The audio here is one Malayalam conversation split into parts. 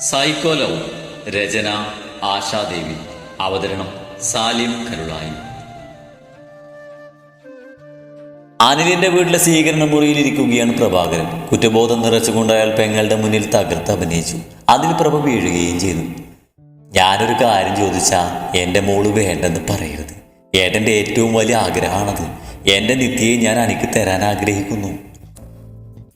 സൈക്കോലവ് രചന ആശാദേവി. അവതരണം സാലിം കരുളായി. അനിലിന്റെ വീട്ടിലെ സ്വീകരണ മുറിയിൽ ഇരിക്കുകയാണ് പ്രഭാകരൻ. കുറ്റബോധം നിറച്ചുകൊണ്ട് അയാൾ പെങ്ങളുടെ മുന്നിൽ തകർത്ത് അഭിനയിച്ചു. അതിൽ പ്രഭ വീഴുകയും ചെയ്തു. ഞാനൊരു കാര്യം ചോദിച്ചാ എന്റെ മോൾ വേണ്ടെന്ന് പറയരുത്. ഏട്ടന്റെ ഏറ്റവും വലിയ ആഗ്രഹമാണത്. എന്റെ നിത്യയെ ഞാൻ എനിക്ക് തരാൻ ആഗ്രഹിക്കുന്നു.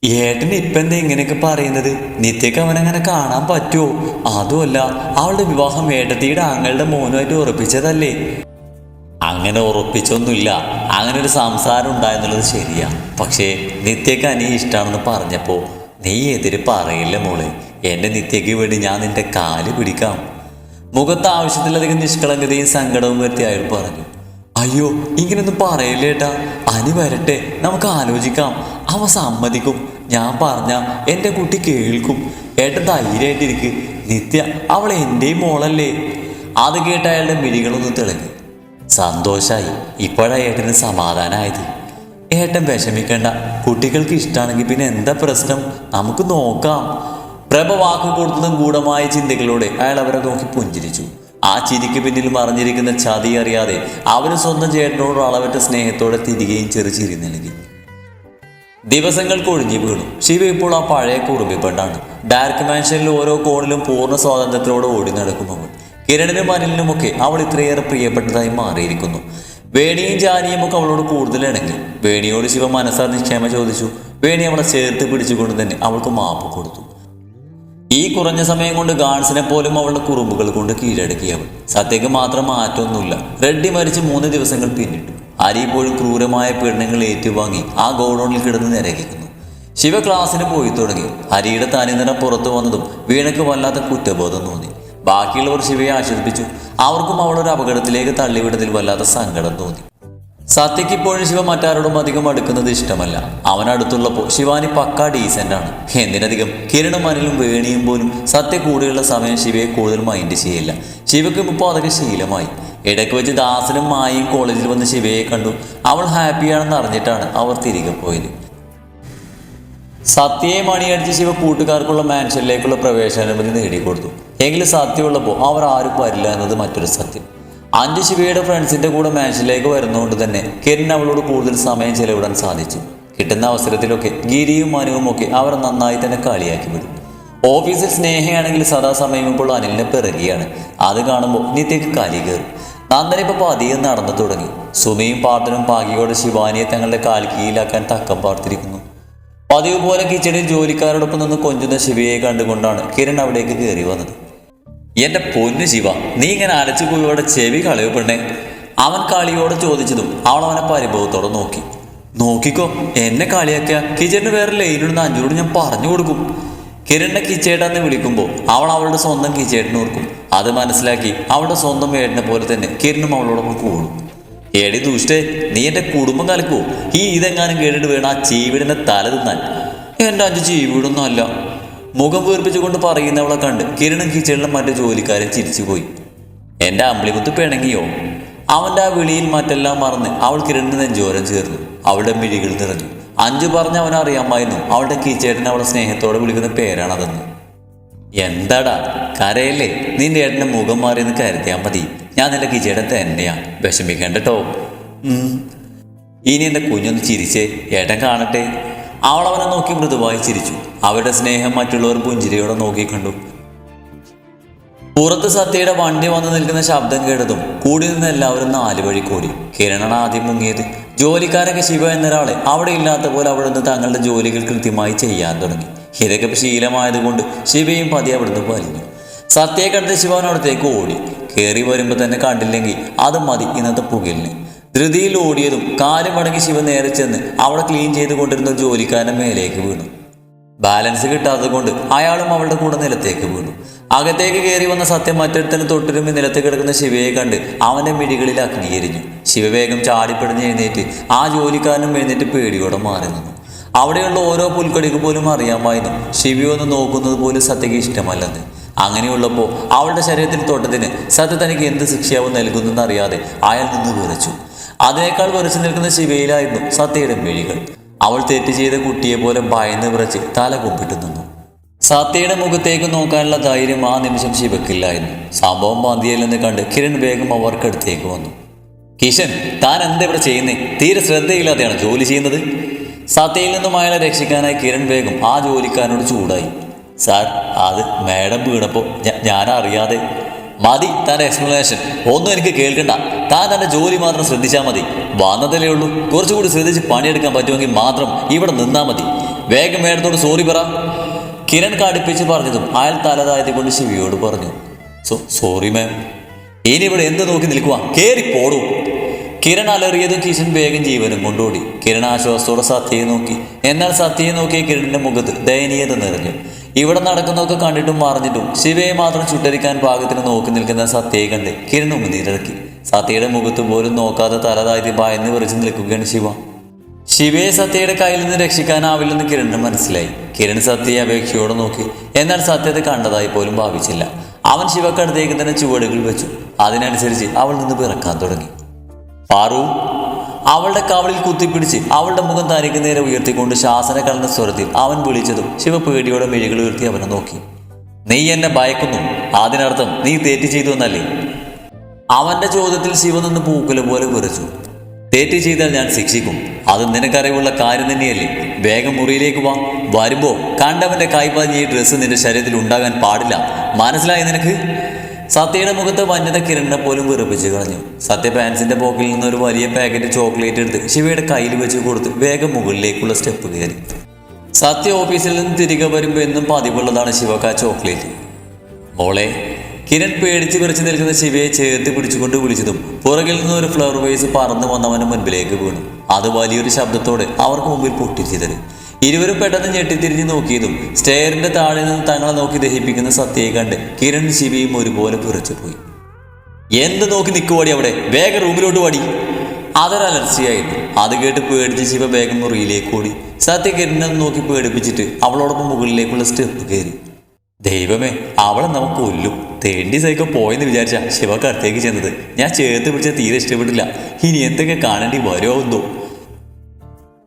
ഏട്ടൻ ഇപ്പം എന്താ ഇങ്ങനെയൊക്കെ പറയുന്നത്? നിത്യക്ക് അവനങ്ങനെ കാണാൻ പറ്റുമോ അതുമല്ല അവളുടെ വിവാഹം ഏട്ടത്തിയുടെ ആങ്ങളുടെ മോനുമായിട്ട് ഉറപ്പിച്ചതല്ലേ? അങ്ങനെ ഉറപ്പിച്ചൊന്നുമില്ല. അങ്ങനെ ഒരു സംസാരം ഉണ്ടായെന്നുള്ളത് ശരിയാ. പക്ഷേ നിത്യക്ക് അനി ഇഷ്ടമാണെന്ന് പറഞ്ഞപ്പോൾ നീ എതിര് പറയില്ല മോളെ. എന്റെ നിത്യക്ക് വേണ്ടി ഞാൻ നിന്റെ കാൽ പിടിക്കാം. മുഖത്ത് ആവശ്യത്തിലധികം നിഷ്കളങ്കതയും സങ്കടവും വരുത്തി അയാൾ പറഞ്ഞു. അയ്യോ ഇങ്ങനെയൊന്നും പറയില്ലേട്ടാ അനി വരട്ടെ. നമുക്ക് ആലോചിക്കാം. അവ സമ്മതിക്കും. ഞാൻ പറഞ്ഞ എന്റെ കുട്ടി കേൾക്കും. ഏട്ടൻ ധൈര്യമായിട്ടിരിക്ക്. നിത്യ അവൾ എന്റെയും മോളല്ലേ. അത് കേട്ട് അയാളുടെ മിഴികളൊന്ന് തെളിഞ്ഞു. സന്തോഷായി. ഇപ്പോഴാ ഏട്ടന് സമാധാനമായത് ഏട്ടൻ വിഷമിക്കേണ്ട. കുട്ടികൾക്ക് ഇഷ്ടമാണെങ്കിൽ പിന്നെ എന്താ പ്രശ്നം? നമുക്ക് നോക്കാം. പ്രഭ വാക്ക് കൊടുത്തതും ഗൂഢമായ ചിന്തകളോടെ അയാൾ അവരെ നോക്കി പുഞ്ചിരിച്ചു. ആ ചിരിക്ക് പിന്നിൽ മറിഞ്ഞിരിക്കുന്ന ചതി അറിയാതെ അവന് സ്വന്തം ചേട്ടനോട് അളവറ്റ സ്നേഹത്തോടെ തിരികെയും ചെറു ചിരി നൽകി. ദിവസങ്ങൾ കൊഴിഞ്ഞു വീണു. ശിവ ഇപ്പോൾ ആ പഴയ കുറുമ്പിപ്പെട്ടാണ് ഡാർക്ക് മാൻഷനിൽ ഓരോ കോണിലും പൂർണ സ്വാതന്ത്ര്യത്തോടെ ഓടി നടക്കുന്നവൾ കിരണിനും അനിലിനുമൊക്കെ അവൾ ഇത്രയേറെ പ്രിയപ്പെട്ടതായി മാറിയിരിക്കുന്നു. വേണിയും ജാനിയും ഒക്കെ അവളോട് കൂടുതൽ ഇണങ്ങി. വേണിയോട് ശിവ മനസ്സാർ നിക്ഷേമ ചോദിച്ചു വേണി അവളെ ചേർത്ത് പിടിച്ചുകൊണ്ട് തന്നെ അവൾക്ക് മാപ്പ് കൊടുത്തു. ഈ കുറഞ്ഞ സമയം കൊണ്ട് ഗാൾസിനെ പോലും അവളുടെ കുറുമ്പുകൾ കൊണ്ട് കീഴടക്കി അവൾ. സത്യക്ക് മാത്രം മാറ്റമൊന്നുമില്ല. റെഡ്ഡി മരിച്ച് മൂന്ന് ദിവസങ്ങൾ പിന്നിട്ടു. അരി ഇപ്പോഴും ക്രൂരമായ പീഡനങ്ങൾ ഏറ്റുവാങ്ങി ആ ഗോഡൗണിൽ കിടന്ന് നിരകിക്കുന്നു. ശിവ ക്ലാസ്സിന് പോയി തുടങ്ങി. ഹരിയുടെ തനിനിറം പുറത്തു വന്നതും വീണയ്ക്ക് വല്ലാത്ത കുറ്റബോധം തോന്നി. ബാക്കിയുള്ളവർ ശിവയെ ആശ്വസിപ്പിച്ചു. അവർക്കും അവളൊരു അപകടത്തിലേക്ക് തള്ളിവിടത്തിൽ വല്ലാത്ത സങ്കടം തോന്നി. സത്യക്ക് ഇപ്പോഴും ശിവ മറ്റാരോടും അധികം അടുക്കുന്നത് ഇഷ്ടമല്ല. അവനടുത്തുള്ളപ്പോൾ ശിവാനി പക്കാ ഡീസന്റ് ആണ്. എന്തിനധികം? കിരണും അനിലും വേണിയും പോലും സത്യ കൂടെയുള്ള സമയം ശിവയെ കൂടുതൽ മൈൻഡ് ചെയ്യില്ല. ശിവക്കും ഇപ്പോൾ അതൊക്കെ ശീലമായി. ഇടയ്ക്ക് വെച്ച് ദാസനും മായയും കോളേജിൽ വന്ന് ശിവയെ കണ്ടു. അവൾ ഹാപ്പിയാണെന്ന് അറിഞ്ഞിട്ടാണ് അവർ തിരികെ പോയത്. സത്യയെ മണിയടിച്ച് ശിവ കൂട്ടുകാർക്കുള്ള മാൻഷനിലേക്കുള്ള പ്രവേശനാനുമതി നേടിക്കൊടുത്തു. എങ്കിലും സത്യമുള്ളപ്പോൾ അവർ ആരും വരില്ല എന്നത് മറ്റൊരു സത്യം. അഞ്ച് ശിവയുടെ ഫ്രണ്ട്സിന്റെ കൂടെ മാച്ചിലേക്ക് വരുന്നതുകൊണ്ട് തന്നെ കിരൺ അവളോട് കൂടുതൽ സമയം ചെലവിടാൻ സാധിച്ചു. കിട്ടുന്ന അവസരത്തിലൊക്കെ ഗിരിയും മനുവും ഒക്കെ അവർ നന്നായി തന്നെ കളിയാക്കി വിടും. ഓഫീസിൽ സ്നേഹയാണെങ്കിൽ സദാസമയം ഇപ്പോൾ അനിലിനെ പിറകിയാണ്. അത് കാണുമ്പോൾ നിത്യക്ക് കലി കയറും. നന്ദന ഇപ്പോൾ പതിയെ നടന്നു തുടങ്ങി. സുമയും പാട്ടനും പാകിയോടെ ശിവാനിയെ തങ്ങളുടെ കാൽ കീഴിലാക്കാൻ തക്കം പാർത്തിരിക്കുന്നു. പതിവ് പോലെ കിച്ചണിൽ ജോലിക്കാരോടൊപ്പം നിന്ന് കൊഞ്ചുന്ന ശിവയെ കണ്ടുകൊണ്ടാണ് കിരൺ അവിടേക്ക് കയറി വന്നത്. എന്റെ പൊന്നു ശിവ നീ ഇങ്ങനെ അരച്ചു പോയി ചെവി കളയോ അവൻ കാളിയോട് ചോദിച്ചതും അവൾ അവനെ പരിഭവത്തോടെ നോക്കി. നോക്കിക്കോ എന്നെ കളിയാക്കിയ കിച്ചണിന് വേറെ ലൈനിടുന്ന അഞ്ചോട് ഞാൻ പറഞ്ഞു കൊടുക്കും. കിരണിനെ കിച്ചേട്ടാന്ന് വിളിക്കുമ്പോൾ അവൾ അവളുടെ സ്വന്തം കിച്ചേട്ടനെ ഓർക്കും. അത് മനസ്സിലാക്കി അവളുടെ സ്വന്തം ഏട്ടനെ പോലെ തന്നെ കിരണും അവളോടൊപ്പം കൂടും. എടി ദൂഷ്ടേ നീ എന്റെ കുടുംബം കലക്കുവോ? ഈ ഇതെങ്ങാനും കേട്ടിട്ട് വേണം ആ ചീവിടിന്റെ തല തിന്നാൻ എന്റെ അഞ്ച് ചീവിടൊന്നും അല്ല. മുഖം വീർപ്പിച്ചുകൊണ്ട് പറയുന്നവളെ കണ്ട് കിരണും കിച്ചണിലും മറ്റു ജോലിക്കാരെ ചിരിച്ചുപോയി. എന്റെ അമ്പിളിമുത്ത് പിണങ്ങിയോ? അവന്റെ ആ വിളിയിൽ മറ്റെല്ലാം മറന്ന് അവൾ കിരണിന് നെഞ്ചോരം ചേർന്നു. അവളുടെ മിഴികൾ നിറഞ്ഞു. അഞ്ചു പറഞ്ഞ് അവൻ അറിയാമായിരുന്നു. അവളുടെ കീച്ചേട്ടൻ അവളെ സ്നേഹത്തോടെ വിളിക്കുന്ന പേരാണതെന്ന്. എന്താടാ? കരയല്ലേ? നിന്റെ ഏട്ടന്റെ മുഖം മാറിയെന്ന് കരുതിയാൽ മതി. ഞാൻ നിന്റെ കീച്ചേട്ടൻ തന്നെയാ. വിഷമിക്കണ്ട കേട്ടോ ഇനി എന്റെ കുഞ്ഞൊന്ന് ചിരിച്ചേ. ഏട്ടൻ കാണട്ടെ. അവൾ അവനെ നോക്കി മൃദുവായി ചിരിച്ചു. അവരുടെ സ്നേഹം മറ്റുള്ളവർ പുഞ്ചിരിയോടെ നോക്കിക്കണ്ടു പുറത്ത് സത്യയുടെ വണ്ടി വന്ന് നിൽക്കുന്ന ശബ്ദം കേട്ടതും കൂടി നിന്ന് എല്ലാവരും നാല് വഴി കൂടി. കിരണാണ് ആദ്യം മുങ്ങിയത്. ജോലിക്കാരൊക്കെ ശിവ എന്നൊരാളെ അവിടെ ഇല്ലാത്ത പോലെ അവിടെ നിന്ന് തങ്ങളുടെ ജോലികൾ കൃത്യമായി ചെയ്യാൻ തുടങ്ങി. ഇതൊക്കെ ശീലമായതുകൊണ്ട് ശിവയും പതി അവിടുന്ന് പലിഞ്ഞു സത്യയെ കണ്ട് ശിവൻ അവിടത്തേക്ക് ഓടി. കയറി വരുമ്പോൾ തന്നെ കണ്ടില്ലെങ്കിൽ അത് മതി ഇന്നത്തെ പുകലിന് ധൃതിയിൽ ഓടിയതും കാലും മടങ്ങി ശിവ നേരെ ചെന്ന് അവിടെ ക്ലീൻ ചെയ്ത് കൊണ്ടിരുന്ന മേലേക്ക് വീണു. ബാലൻസ് കിട്ടാത്തത് കൊണ്ട് അയാളും അവളുടെ കൂടെ നിലത്തേക്ക് വീണു. അകത്തേക്ക് കയറി വന്ന സത്യം മറ്റൊരുത്തന് തൊട്ടിരുമ്പ് നിലത്ത് കിടക്കുന്ന ശിവയെ കണ്ട് അവന്റെ മിഴികളിൽ അഗ്നിയെരിഞ്ഞു ശിവവേഗം ചാടിപ്പിടഞ്ഞ് എഴുന്നേറ്റ് ആ ജോലിക്കാരനും എഴുന്നേറ്റ് പേടിയോടെ മാറി നിന്നു. അവിടെയുള്ള ഓരോ പുൽക്കടിക്ക് പോലും അറിയാമായിരുന്നു ശിവയൊന്ന് നോക്കുന്നത് പോലും സത്യക്ക് ഇഷ്ടമല്ലെന്ന്. അങ്ങനെയുള്ളപ്പോൾ അവളുടെ ശരീരത്തിൽ തൊട്ടതിന് സത്യ തനിക്ക് എന്ത് ശിക്ഷയാവും നൽകുന്നെന്ന് അറിയാതെ അയാൾ നിന്ന് വിറച്ചു. അതിനേക്കാൾ വിറച്ചു നിൽക്കുന്ന ശിവയിലായിരുന്നു സത്യയുടെ മിഴികൾ. അവൾ തെറ്റ് ചെയ്ത കുട്ടിയെ പോലെ ഭയന്ന് വിറച്ച് തല കുമ്പിട്ട് നിന്നു. സത്യയുടെ മുഖത്തേക്ക് നോക്കാനുള്ള ധൈര്യം ആ നിമിഷം ശിവക്കില്ലായിരുന്നു. സംഭവം പാന്തിയല്ലെന്ന് കണ്ട് കിരൺ വേഗം അവർക്കടുത്തേക്ക് വന്നു. കിഷൻ താൻ എന്താ ഇവിടെ ചെയ്യുന്നേ? തീരെ ശ്രദ്ധയില്ലാതെയാണ് ജോലി ചെയ്യുന്നത്? സത്യയിൽ നിന്നും അയാളെ രക്ഷിക്കാനായി കിരൺ വേഗം ആ ജോലിക്കാരനോട് ചൂടായി. സാർ അത് മാഡം വീണപ്പോൾ ഞാൻ അറിയാതെ മതി തന്റെ എക്സ്പ്ലനേഷൻ ഒന്നും എനിക്ക് കേൾക്കണ്ട. താൻ തന്റെ ജോലി മാത്രം ശ്രദ്ധിച്ചാൽ മതി. വന്നതല്ലേ ഉള്ളൂ. കുറച്ചുകൂടി ശ്രദ്ധിച്ച് പണിയെടുക്കാൻ പറ്റുമെങ്കിൽ മാത്രം ഇവിടെ നിന്നാൽ മതി. വേഗം മേഡത്തോട് സോറി പറ. കിരൺ കടുപ്പിച്ച് പറഞ്ഞതും അയാൾ തലതായതുകൊണ്ട് ശിവിയോട് പറഞ്ഞു. സോ സോറി മാം ഇനി ഇവിടെ എന്ത് നോക്കി നിൽക്കുക കേറി പോടൂ. കിരൺ അലറിയതും കിഷൻ വേഗം ജീവനും കൊണ്ടോടി കിരൺ ആശ്വാസത്തോടെ സത്യയെ നോക്കി. എന്നാൽ സത്യയെ നോക്കിയ കിരണിന്റെ മുഖത്ത് ദയനീയത നിറഞ്ഞു. ഇവിടെ നടക്കുന്നതൊക്കെ കണ്ടിട്ടും മറിഞ്ഞിട്ടും ശിവയെ മാത്രം ചുട്ടരിക്കാൻ പാകത്തിന് നോക്കി നിൽക്കുന്ന സത്യയെ കണ്ട് കിരൺ ഉമിനീരിറക്കി സത്യയുടെ മുഖത്ത് പോലും നോക്കാതെ തലതായി ഭയന്ന് വിറച്ചു നിൽക്കുകയാണ് ശിവ. ശിവയെ സത്യയുടെ കയ്യിൽ നിന്ന് രക്ഷിക്കാനാവില്ലെന്ന് കിരണിന് മനസ്സിലായി. കിരൺ സത്യയെ അപേക്ഷയോടെ നോക്കി. എന്നാൽ സത്യത കണ്ടതായി പോലും ഭാവിച്ചില്ല. അവൻ ശിവക്കടുത്തേക്ക് തന്നെ ചുവടുകൾ വെച്ചു. അതിനനുസരിച്ച് അവൾ നിന്ന് പിറക്കാൻ തുടങ്ങി. പാറു അവളുടെ കവളിൽ കുത്തിപ്പിടിച്ച് അവളുടെ മുഖം തനിക്ക് നേരെ ഉയർത്തിക്കൊണ്ട് ശാസന സ്വരത്തിൽ അവൻ വിളിച്ചതും ശിവ പേടിയോടെ മിഴികൾ ഉയർത്തി അവനെ നോക്കി. നീ എന്നെ ഭയക്കുന്നു. അതിനർത്ഥം നീ തെറ്റ് ചെയ്തു എന്നല്ലേ? അവന്റെ ചോദ്യത്തിൽ ശിവ നിന്ന് പൂക്കുല പോലെ വിറച്ചു. തെറ്റ് ചെയ്താൽ ഞാൻ ശിക്ഷിക്കും. അത് നിനക്കറിവുള്ള കാര്യം തന്നെയല്ലേ. വേഗം മുറിയിലേക്ക് വാ. വരുമ്പോ കണ്ടവന്റെ കൈപ്പാതി ഈ ഡ്രസ്സ് നിന്റെ ശരീരത്തിൽ ഉണ്ടാകാൻ പാടില്ല. മനസ്സിലായി നിനക്ക്? സത്യയുടെ മുഖത്ത് വന്യത കിരണിനെ പോലും വെറുപ്പിച്ച് കളഞ്ഞു. സത്യ പാൻസിന്റെ പോക്കിൽ നിന്ന് ഒരു വലിയ പാക്കറ്റ് ചോക്ലേറ്റ് എടുത്ത് ശിവയുടെ കയ്യിൽ വെച്ച് കൊടുത്ത് വേഗം മുകളിലേക്കുള്ള സ്റ്റെപ്പ് കയറി. സത്യ ഓഫീസിൽ നിന്ന് തിരികെ വരുമ്പോൾ എന്നും പതിവുള്ളതാണ് ശിവക്ക് ആ ചോക്ലേറ്റ് മോളെ കിരൺ പേടിച്ച് വിറച്ച് നിൽക്കുന്ന ശിവയെ ചേർത്ത് പിടിച്ചുകൊണ്ട് വിളിച്ചതും പുറകിൽ നിന്ന് ഒരു ഫ്ലവർ വേസ് പറന്നു വന്നവന് മുൻപിലേക്ക് വീണു. അത് വലിയൊരു ശബ്ദത്തോടെ അവർക്ക് മുമ്പിൽ പൊട്ടിച്ചിതറി. ഇരുവരും പെട്ടെന്ന് ഞെട്ടിത്തിരിഞ്ഞ് നോക്കിയതും സ്റ്റെയറിന്റെ താഴെ നിന്ന് തങ്ങളെ നോക്കി ദഹിപ്പിക്കുന്ന സത്യയെ കണ്ട് കിരൺ ശിവയും ഒരുപോലെ പുറച്ചു പോയി. എന്ത് നോക്കി നിൽക്കുവാടി അവിടെ? വേഗം റൂമിലോട്ട് വാടി. അതൊരു അലർച്ചയായിരുന്നു. അത് കേട്ട് പേടിച്ച് ശിവ വേഗം മുറിയിലേക്ക് ഓടി. സത്യ കിരണിനെ നോക്കി പേടിപ്പിച്ചിട്ട് അവളോടൊപ്പം മുകളിലേക്കുള്ള സ്റ്റെപ്പ് കയറി. ദൈവമേ അവളെ നമുക്ക് കൊല്ലും. തേണ്ടി സൈക്കോ പോയെന്ന് വിചാരിച്ച ശിവക്ക് അടുത്തേക്ക് ചെന്നത്. ഞാൻ ചേർത്ത് പിടിച്ച തീരെ ഇഷ്ടപ്പെട്ടില്ല. ഇനി എന്തൊക്കെ കാണേണ്ടി വരുമോ എന്തോ.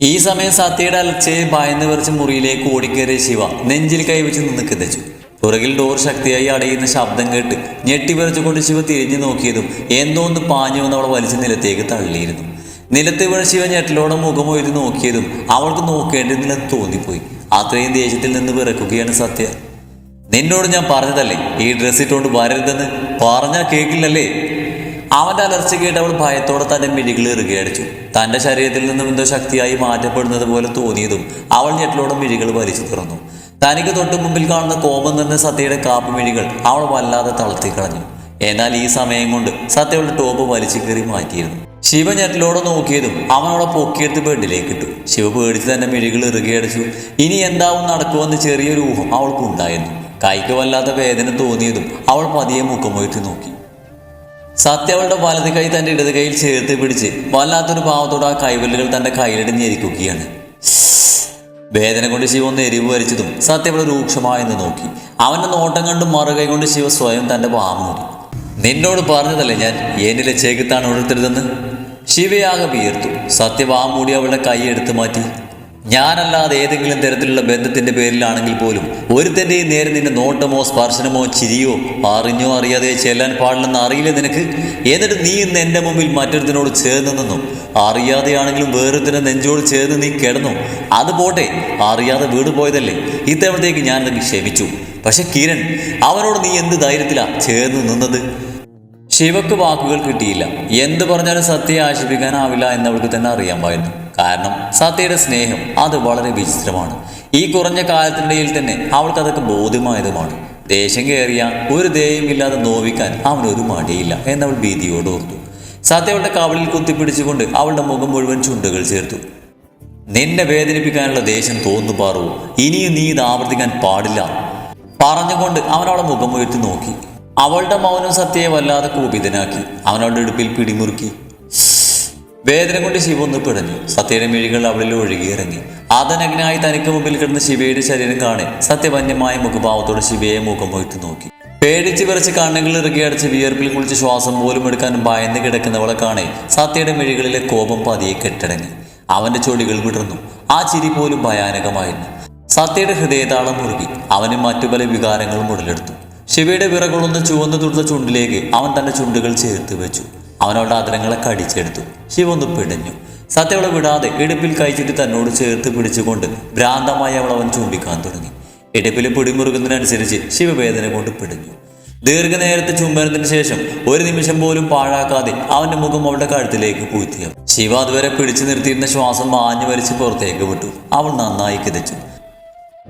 ഈ സമയം സത്യയുടെ അലർച്ചയെ ഭയന്ന് വിറച്ച് മുറിയിലേക്ക് ഓടിക്കേറിയ ശിവ നെഞ്ചിൽ കൈവച്ച് നിന്ന് കിതച്ചു. പുറകിൽ ഡോർ ശക്തിയായി അടയുന്ന ശബ്ദം കേട്ട് ഞെട്ടി വിറച്ചുകൊണ്ട് ശിവ തിരിഞ്ഞു നോക്കിയതും എന്തോ ഒന്ന് പാഞ്ഞു വന്ന് അവളെ വലിച്ച് നിലത്തേക്ക് തള്ളിയിരുന്നു. നിലത്ത് വീണ ശിവ ഞെട്ടലോടെ മുഖം ഉയർത്തി നോക്കിയതും അവൾക്ക് നോക്കേണ്ടതില്ലെന്ന് തോന്നിപ്പോയി. അത്രയും ദേഷ്യത്തിൽ നിന്ന് വിറക്കുകയാണ് സത്യ. നിന്നോട് ഞാൻ പറഞ്ഞതല്ലേ ഈ ഡ്രസ്സ് ഇട്ടുകൊണ്ട് വരരുതെന്ന്? പറഞ്ഞാൽ കേൾക്കില്ലല്ലേ അവന്റെ അലർച്ച കേട്ട് അവൾ ഭയത്തോടെ തന്റെ മിഴികൾ ഇറുകയടിച്ചു തന്റെ ശരീരത്തിൽ നിന്നും എന്തോ ശക്തിയായി മാറ്റപ്പെടുന്നത് പോലെ തോന്നിയതും അവൾ ഞെട്ടിലോടെ മിഴികൾ വലിച്ചു തുറന്നു. തനിക്ക് തൊട്ടു മുമ്പിൽ കാണുന്ന കോപം നിന്ന സത്യയുടെ കാപ്പ് മിഴികൾ അവൾ വല്ലാതെ തളർത്തി കളഞ്ഞു. എന്നാൽ ഈ സമയം കൊണ്ട് സത്യയുടെ ടോപ്പ് വലിച്ചു കയറി മാറ്റിയിരുന്നു. ശിവ ഞെട്ടിലോടെ നോക്കിയതും അവൻ അവളെ പൊക്കിയെടുത്ത് ബെഡിലേക്ക് ഇട്ടു. ശിവ പേടിച്ച് തന്റെ മിഴികൾ ഇറുകയടിച്ചു ഇനി എന്താവും നടക്കുമെന്ന് ചെറിയൊരു ഊഹം അവൾക്കുണ്ടായിരുന്നു കൈക്ക് വല്ലാത്ത വേദന തോന്നിയതും അവൾ പതിയെ മുഖമൊയറ്റി നോക്കി. സത്യ അവളുടെ വലത് കൈ തന്റെ ഇടത് കൈയിൽ ചേർത്ത് പിടിച്ച് വല്ലാത്തൊരു ഭാവത്തോടെ ആ കൈവല്ലുകൾ തന്റെ കയ്യിലിടിഞ്ഞിരിക്കുകയാണ്. വേദന കൊണ്ട് ശിവ ഒന്ന് എരിവ് വരച്ചതും സത്യ അവളെ രൂക്ഷമായെന്ന് നോക്കി. അവന്റെ നോട്ടം കണ്ട് മറുകൈ കൊണ്ട് ശിവ സ്വയം തന്റെ വാമ നോക്കി. നിന്നോട് പറഞ്ഞതല്ലേ ഞാൻ? എന്നിലെ ചേക്കത്താണ് ഉണർത്തരുതെന്ന് ശിവയാകെ വിയർത്തു. സത്യ വാ അവളുടെ കൈ എടുത്തു മാറ്റി. ഞാനല്ലാതെ ഏതെങ്കിലും തരത്തിലുള്ള ബന്ധത്തിന്റെ പേരിലാണെങ്കിൽ പോലും ഒരുത്തന്റെ നേരെ നിന്റെ നോട്ടമോ സ്പർശനമോ ചിരിയോ അറിഞ്ഞോ അറിയാതെ ചെല്ലാൻ പാടില്ലെന്ന് അറിയില്ല നിനക്ക്? എന്നിട്ട് നീ ഇന്ന് എന്റെ മുമ്പിൽ മറ്റൊരുത്തിനോട് ചേർന്ന് നിന്നു. അറിയാതെയാണെങ്കിലും വേറൊരുത്തിനെ നെഞ്ചോട് ചേർന്ന് നീ കിടന്നു. അത് പോട്ടെ അറിയാതെ വീട് പോയതല്ലേ. ഇത്തവണത്തേക്ക് ഞാൻ നിനക്ക് ക്ഷമിച്ചു പക്ഷെ കിരൺ അവനോട് നീ എന്ത് ധൈര്യത്തിലാ ചേർന്ന് നിന്നത്? ശിവക്ക് വാക്കുകൾ കിട്ടിയില്ല. എന്ത് പറഞ്ഞാലും സത്യം ആശിപ്പിക്കാനാവില്ല എന്നവൾക്ക് തന്നെ അറിയാമായിരുന്നു. കാരണം സത്യയുടെ സ്നേഹം അത് വളരെ വിചിത്രമാണ്. ഈ കുറഞ്ഞ കാലത്തിനിടയിൽ തന്നെ അവൾക്ക് അതൊക്കെ ബോധ്യമായതുമാണ്. ദേഷ്യം കയറിയ ഒരു ദയയുമില്ലാതെ നോവിക്കാൻ അവനൊരു മടിയില്ല എന്നവൾ ഭീതിയോട് ഓർത്തു. സത്യവളുടെ കവളിൽ കുത്തിപ്പിടിച്ചുകൊണ്ട് അവളുടെ മുഖം മുഴുവൻ ചുണ്ടുകൾ ചേർത്തു. നിന്നെ വേദനിപ്പിക്കാനുള്ള ദേഷ്യം തോന്നു പാറു. ഇനിയും നീ ഇത് ആവർത്തിക്കാൻ പാടില്ല. പറഞ്ഞുകൊണ്ട് അവൻ അവളെ മുഖം ഉയർത്തി നോക്കി. അവളുടെ മൗനം സത്യയെ വല്ലാതെ കൂപിതനാക്കി. അവനവളുടെ ഇടുപ്പിൽ പിടിമുറുക്കി. വേദന കൊണ്ട് ശിവ ഒന്ന് പിടഞ്ഞു. സത്യയുടെ മിഴികൾ അവളിൽ ഒഴുകിയിറങ്ങി ആദനഗ്നായി തനിക്ക് മുമ്പിൽ കിടന്ന ശിവയുടെ ശരീരം കാണെ. സത്യവന്യമായ മുഖഭാവത്തോടെ ശിവയെ മുഖം പോയിട്ട് നോക്കി. പേടിച്ച് വിറച്ച് കണ്ണുകൾ ഇറുകി അടച്ച് വിയർപ്പിൽ കുളിച്ച് ശ്വാസം പോലും എടുക്കാൻ ഭയന്ന് കിടക്കുന്നവളെ കാണെ. സത്യയുടെ മിഴികളിലെ കോപം പതിയെ കെട്ടടങ്ങി. അവന്റെ ചൊടികൾ വിടർന്നു. ആ ചിരി പോലും ഭയാനകമായിരുന്നു. സത്യയുടെ ഹൃദയതാളം മുറുകി. അവന് മറ്റു പല വികാരങ്ങളും ഉടലെടുത്തു. ശിവയുടെ വിറകളൊന്ന് ചുവന്നു തുടുത്ത ചുണ്ടിലേക്ക് അവൻ തന്റെ ചുണ്ടുകൾ ചേർത്ത് വെച്ചു. അവനവളുടെ അതിരങ്ങളെ കടിച്ചെടുത്തു ശിവ ഒന്ന് പിടഞ്ഞു. സത്യവളെ വിടാതെ ഇടുപ്പിൽ കഴിച്ചിട്ട് തന്നോട് ചേർത്ത് പിടിച്ചുകൊണ്ട് ഭ്രാന്തമായി അവൾ അവൻ ചൂണ്ടിക്കാൻ തുടങ്ങി. ഇടുപ്പിൽ പിടിമുറുകുന്നതിനനുസരിച്ച് ശിവവേദന കൊണ്ട് പിടഞ്ഞു. ദീർഘനേരത്തെ ചുംബനത്തിന് ശേഷം ഒരു നിമിഷം പോലും പാഴാക്കാതെ അവന്റെ മുഖം അവളുടെ കഴുത്തിലേക്ക് പൂഴ്ത്തിയ. ശിവ അതുവരെ പിടിച്ചു നിർത്തിയിരുന്ന ശ്വാസം മാഞ്ഞു വലിച്ച് പുറത്തേക്ക് വിട്ടു. അവൾ നന്നായി കിതച്ചു.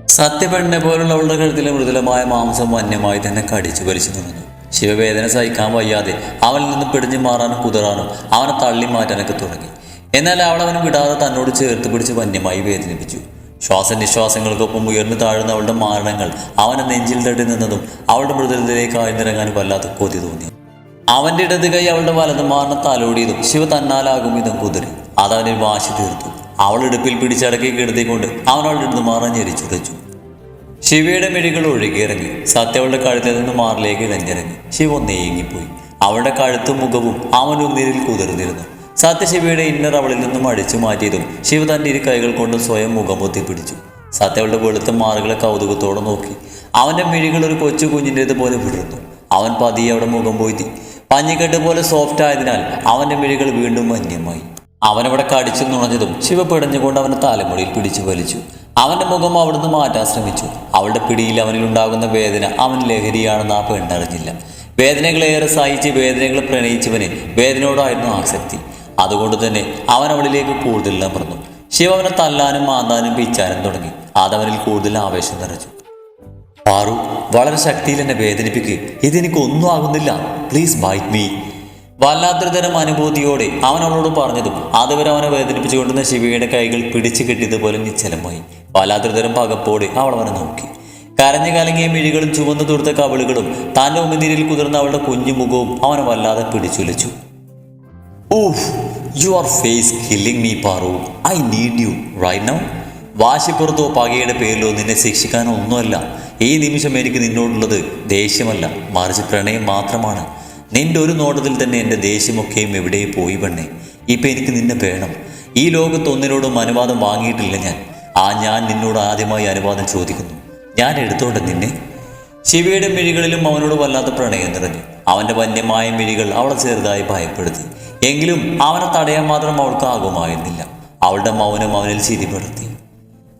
സത്യപെണ്ണെ പോലുള്ള അവളുടെ കഴുത്തിലെ മൃദുലമായ മാംസം വന്യമായി തന്നെ കടിച്ചു വലിച്ചു നിന്നു ശിവവേദന സഹിക്കാൻ വയ്യാതെ അവനിൽ നിന്ന് പിടിഞ്ഞു മാറാനും കുതിറാനും അവനെ തള്ളി മാറ്റാനൊക്കെ തുടങ്ങി. എന്നാൽ അവൾ അവനെ വിടാതെ തന്നോട് ചേർത്ത് പിടിച്ച് വന്യമായി വേദനിപ്പിച്ചു. ശ്വാസനിശ്വാസങ്ങൾക്കൊപ്പം ഉയർന്നു താഴുന്ന അവളുടെ മാരണങ്ങൾ അവനെ നെഞ്ചിൽ തട്ടി നിന്നതും അവളുടെ മൃതദേഹത്തിലേക്ക് ആഴ്ന്നിറങ്ങാൻ വല്ലാത്ത കൊതി തോന്നി. അവന്റെ ഇടത് കൈ അവളുടെ വലത് മാറിന് തലോടിയതും ശിവ തന്നാലാകും ഇതും കുതിരി. അതവനെ വാശി തീർത്തു. അവൾ ഇടുപ്പിൽ പിടിച്ചടക്കി കിടത്തിക്കൊണ്ട് അവനവളുടെ ഇടത് മാറാൻ ഞെരിച്ചുടച്ചു ശിവയുടെ മിഴികൾ ഒഴുകിയിറങ്ങി സത്യവളുടെ കഴുത്തിൽ നിന്ന് മാറിലേക്ക് ഇഴഞ്ഞിറങ്ങി ശിവ നീങ്ങിപ്പോയി അവളുടെ കഴുത്തും മുഖവും അവൻ ഒന്നിരിൽ കുതിർന്നിരുന്നു. സത്യ ശിവയുടെ ഇന്നർ അവളിൽ നിന്നും അടിച്ചു മാറ്റിയതും ശിവ തന്റെ ഇരു കൈകൾ കൊണ്ട് സ്വയം മുഖം പിടിച്ചു. സത്യവളുടെ വെളുത്ത മാറുകളെ കൗതുകത്തോടെ നോക്കി. അവന്റെ മിഴികൾ ഒരു കൊച്ചു കുഞ്ഞിന്റേത് പോലെ വിടർന്നു. അവൻ പതിയെ അവിടെ മുഖം പോയി പഞ്ഞിക്കെട്ട് പോലെ സോഫ്റ്റ് ആയതിനാൽ അവന്റെ മിഴികൾ വീണ്ടും വന്യമായി അവനവിടെ കടിച്ചു നുണഞ്ഞതും ശിവ പിടഞ്ഞുകൊണ്ട് അവനെ തലമുടിയിൽ പിടിച്ചു വലിച്ചു. അവന്റെ മുഖം അവിടുന്ന് മാറ്റാൻ ശ്രമിച്ചു. അവളുടെ പിടിയിൽ അവനിൽ ഉണ്ടാകുന്ന വേദന അവൻ ലഹരിയാണെന്ന് ആ പെണ്ണറിഞ്ഞില്ല വേദനകളേറെ സഹിച്ച് വേദനകൾ പ്രണയിച്ചവന് വേദനയോടായിരുന്നു ആസക്തി അതുകൊണ്ട് തന്നെ അവൻ അവളിലേക്ക് കൂടുതൽ അമർന്നു. ശിവ അവനെ തല്ലാനും മാന്താനും പിച്ചാനും തുടങ്ങി. അതവനിൽ കൂടുതൽ ആവേശം നിറച്ചു പാറു വളരെ ശക്തിയിൽ എന്നെ വേദനിപ്പിക്കുക ഇതെനിക്ക് ഒന്നും ആകുന്നില്ല. പ്ലീസ് ബൈറ്റ് മീ വല്ലാത്തൊരു തരം അനുഭൂതിയോടെ അവൻ അവളോട് പറഞ്ഞതും അതുവരെ അവനെ വേദനിപ്പിച്ചുകൊണ്ടിരുന്ന ശിവയുടെ കൈകൾ പിടിച്ചു കെട്ടിയതുപോലെ നിശ്ചലമായി. വല്ലാത്തൊരു തരം പകപ്പോടെ അവൾ അവനെ നോക്കി. കരഞ്ഞു കലങ്ങിയ മിഴികളും ചുവന്നു തീർത്ത കവിളുകളും താന്റെ ഉമിനീരിൽ കുതിർന്ന അവളുടെ കുഞ്ഞു മുഖവും അവനെ വല്ലാതെ പിടിച്ചുലച്ചു. Your face killing me Paru I need you right now വാശിപ്പുറത്തോ പകയുടെ പേരിലോ നിന്നെ ശിക്ഷിക്കാനോ ഒന്നുമല്ല. ഈ നിമിഷം എനിക്ക് നിന്നോടുള്ളത് ദേഷ്യമല്ല. മറിച്ച് പ്രണയം മാത്രമാണ്. നിന്റെ ഒരു നോട്ടത്തിൽ തന്നെ എന്റെ ദേഷ്യമൊക്കെയും എവിടെ പോയി പെണ്ണേ? ഇപ്പം എനിക്ക് നിന്നെ വേണം ഈ ലോകത്ത് ഒന്നിനോടും അനുവാദം വാങ്ങിയിട്ടില്ല ഞാൻ. ആ ഞാൻ നിന്നോട് ആദ്യമായി അനുവാദം ചോദിക്കുന്നു. ഞാൻ എടുത്തോട്ടെ നിന്നെ? ശിവയുടെ മിഴികളിലും അവനോട് വല്ലാത്ത പ്രണയം നിറഞ്ഞു. അവന്റെ വന്യമായ മിഴികൾ അവളെ ചെറുതായി ഭയപ്പെടുത്തി. എങ്കിലും അവനെ തടയാൻ മാത്രം അവൾക്ക് ആകുമായിരുന്നില്ല. അവളുടെ മൗനം അവനിൽ ചിരിപ്പെടുത്തി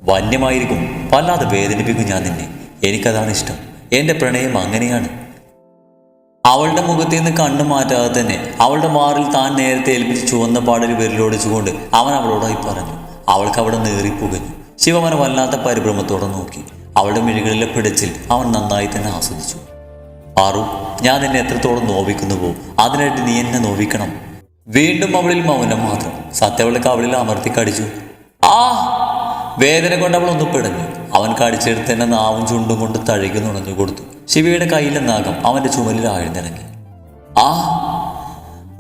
വന്യമായിരിക്കും വല്ലാതെ വേദനിപ്പിക്കും ഞാൻ നിന്നെ. എനിക്കതാണ് ഇഷ്ടം. എന്റെ പ്രണയം അങ്ങനെയാണ്. അവളുടെ മുഖത്തേന്ന് നിന്ന് കണ്ണു മാറ്റാതെ തന്നെ അവളുടെ മാറിൽ താൻ നേരത്തെ ഏൽപ്പിച്ച് ചുവന്ന പാടൽ വിരലോടിച്ചുകൊണ്ട് അവൻ അവളോടായി പറഞ്ഞു. അവൾക്ക് അവിടെ നേറിപ്പുകഞ്ഞു ശിവമന വല്ലാത്ത പരിഭ്രമത്തോടെ നോക്കി. അവളുടെ മിഴികളിലെ പിടച്ചിൽ അവൻ നന്നായി തന്നെ ആസ്വദിച്ചു. ആറു ഞാൻ എന്നെ എത്രത്തോളം നോവിക്കുന്നുവോ അതിനായിട്ട് നീ എന്നെ നോവിക്കണം. വീണ്ടും അവളിൽ മൗനം മാത്രം. സത്യവൾക്ക് കവളിൽ അമർത്തി കടിച്ചു. ആ! വേദന കൊണ്ട് അവൾ ഒന്ന് പിടഞ്ഞു. അവൻ കടിച്ചെടുത്ത് തന്നെ നാവും ചുണ്ടും കൊണ്ട് തഴുകി നുണഞ്ഞു കൊടുത്തു. ശിവയുടെ കയ്യിലെ നാഗം അവന്റെ ചുമലിൽ ആഴ്ന്നിറങ്ങി. ആ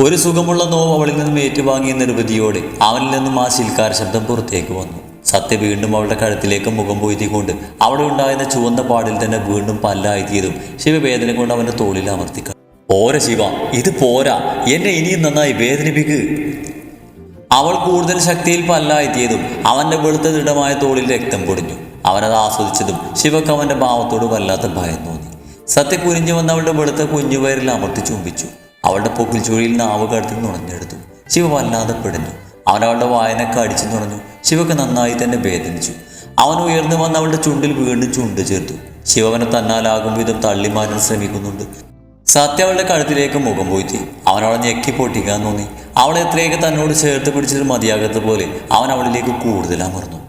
ഒരു സുഖമുള്ള നോവ് അവളിൽ നിന്നും ഏറ്റുവാങ്ങിയ നിർവൃതിയോടെ അവനിൽ നിന്നും ആ ശിൽക്കാര ശബ്ദം പുറത്തേക്ക് വന്നു. സത്യ വീണ്ടും അവളുടെ കഴുത്തിലേക്ക് മുഖം പൊയ്ത്തിക്കൊണ്ട് അവിടെ ഉണ്ടായിരുന്ന ചുവന്ന പാടിൽ തന്നെ വീണ്ടും പല്ലായെത്തിയതും ശിവ വേദന കൊണ്ട് അവന്റെ തോളിൽ അമർത്തിക്ക പോരാ ശിവ ഇത് പോരാ. എന്നെ ഇനിയും നന്നായി വേദനിപ്പിക്ക്. അവൾ കൂടുതൽ ശക്തിയിൽ പല്ലായിത്തിയതും അവന്റെ വെളുത്ത ദൃഢമായ തോളിൽ രക്തം പൊടിഞ്ഞു. അവനത് ആസ്വദിച്ചതും ശിവക്ക് അവന്റെ ഭാവത്തോട് വല്ലാത്ത ഭയം തോന്നി. സത്യ കുനിഞ്ഞു വന്ന അവളുടെ വെളുത്ത കുഞ്ഞുപയറിൽ അമർത്തി ചുംബിച്ചു. അവളുടെ പൊക്കിൽ ചുഴിയിൽ നാവ് കടത്തി നുണഞ്ഞെടുത്തു. ശിവ വല്ലാതെ പിടഞ്ഞു അവൻ അവളുടെ വായനക്ക അടിച്ചു നുണഞ്ഞു. ശിവക്ക് നന്നായി തന്നെ വേദനിച്ചു. അവൻ ഉയർന്നു വന്ന് അവളുടെ ചുണ്ടിൽ വീണ്ടും ചുണ്ട് ചേർത്തു. ശിവവനെ തന്നാലാകും വിധം തള്ളി മാറ്റാൻ ശ്രമിക്കുന്നുണ്ട്. സത്യ അവളുടെ കഴുത്തിലേക്ക് മുഖം പോയിത്തി അവൻ അവളെ ഞെക്കി പൊട്ടിക്കാൻ തോന്നി. അവളെ എത്രയൊക്കെ തന്നോട് ചേർത്ത് പിടിച്ചിട്ട് മതിയാകാത്ത പോലെ അവൻ അവളിലേക്ക് കൂടുതൽ അമർന്നു.